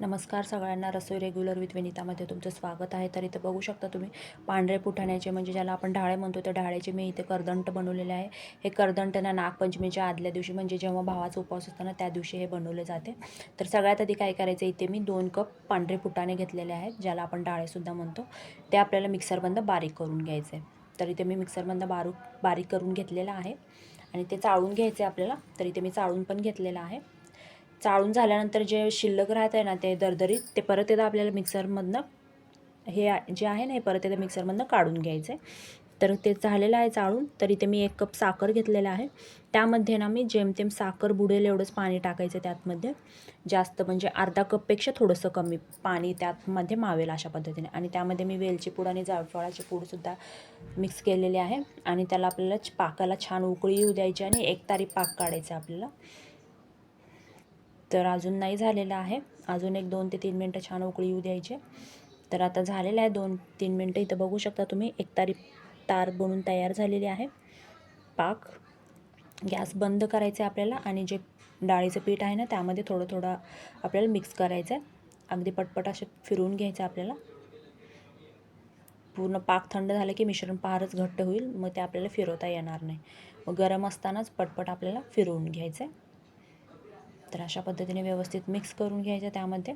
नमस्कार सगळ्यांना रसोई regular with विनितामध्ये तुमचं स्वागत आहे. तर इथं बघू शकता तुम्ही पांढरे पुठाण्याचे म्हणजे ज्याला आपण ढाळे म्हणतो त्या ढाळ्याचे मी इथे करदंट बनवलेले आहे. हे करदंट ना नागपंचमीच्या आदल्या दिवशी म्हणजे जेव्हा भावाचा उपवास असतो ना त्या दिवशी हे बनवले जाते. तर सगळ्यात आधी काय करायचं इथे मी दोन कप पांढरे फुटाणे घेतलेले आहेत ज्याला आपण डाळेसुद्धा म्हणतो. ते आपल्याला मिक्सरबंद बारीक करून घ्यायचे. तर इथे मी मिक्सरबंद बारीक बारीक करून घेतलेलं आहे. आणि ते चाळून घ्यायचे आपल्याला. तर इथे मी चाळून पण घेतलेलं आहे. चाळून झाल्यानंतर जे शिल्लक राहत आहे ना ते दरदरीत ते परत एकदा आपल्याला मिक्सरमधनं हे जे आहे ना हे परत एकदा मिक्सरमधनं काढून घ्यायचं. आहे तर ते झालेलं आहे चाळून तर इथे मी एक कप साखर घेतलेलं आहे. त्यामध्ये ना मी जेमतेम साखर बुडेल एवढंच पाणी टाकायचं त्यातमध्ये. जास्त म्हणजे अर्धा कपपेक्षा थोडंसं कमी पाणी त्यातमध्ये मावेल अशा पद्धतीने. आणि त्यामध्ये मी वेलची पूड आणि जायफळाची पूडसुद्धा मिक्स केलेली आहे. आणि त्याला आपल्याला पाकाला छान उकळी येऊ द्यायची आणि एक तारी पाक काढायचा आपल्याला. तर अजून नाही झालेलं आहे. अजून एक दोन ते तीन मिनटं छान उकळी येऊ द्यायचे. तर आता झालेलं आहे दोन तीन मिनटं इथं बघू शकता तुम्ही. एक तारी तार बनून तयार झालेली आहे. पाक. गॅस बंद करायचं आहे आपल्याला आणि जे डाळीचं पीठ आहे ना त्यामध्ये थोडं थोडं आपल्याला मिक्स करायचं आहे. अगदी पटपट असे फिरवून घ्यायचं आपल्याला. पूर्ण पाक थंड झालं की मिश्रण फारच घट्ट होईल. मग ते आपल्याला फिरवता येणार नाही. मग गरम असतानाच पटपट आपल्याला फिरवून घ्यायचं आहे. तर अशा पद्धतीने व्यवस्थित मिक्स करून घ्यायचं त्यामध्ये.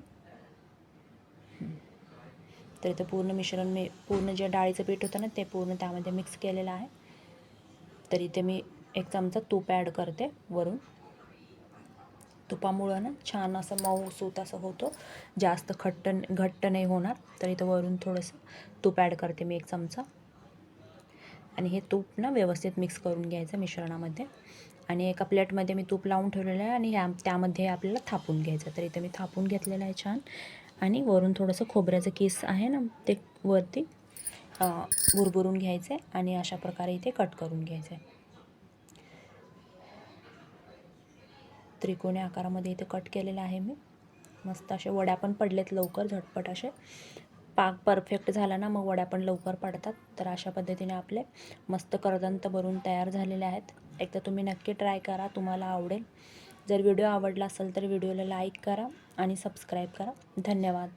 तर इथं पूर्ण मिश्रण मी पूर्ण जे डाळीचं पीठ होतं ना ते पूर्ण त्यामध्ये मिक्स केलेलं आहे. तर इथे मी एक चमचा तूप ॲड करते वरून. तुपामुळं ना छान असं मऊ सूत असं होतो. जास्त खट्ट घट्ट नाही होणार. तर इथं वरून थोडंसं तूप ॲड करते मी एक चमचा. आणि हे तूप ना व्यवस्थित मिक्स करून घ्यायचं मिश्रणामध्ये. आणि एका प्लेटमध्ये मी तूप लावून ठेवलेलं आहे आणि ह्या त्यामध्ये आपल्याला थापून घ्यायचं. तर इथे मी थापून घेतलेलं आहे छान. आणि वरून थोडंसं खोबऱ्याचं केस आहे ना ते वरती भुरभुरून घ्यायचं आहे आणि अशा प्रकारे इथे कट करून घ्यायचं आहे त्रिकोणी आकारामध्ये इथे कट केलेलं आहे मी. मस्त असे वड्या पण पडलेत लवकर झटपट असे. पाक परफेक्ट झाला ना मग वड्या पण लवकर पडतात. तर अशा पद्धतीने आपले मस्त करदंत भरून तयार झालेले आहेत. एकदा तुम्ही नक्की ट्राय करा तुम्हाला आवडेल. जर व्हिडिओ आवडला असेल तर व्हिडिओला लाईक करा आणि सबस्क्राईब करा. धन्यवाद.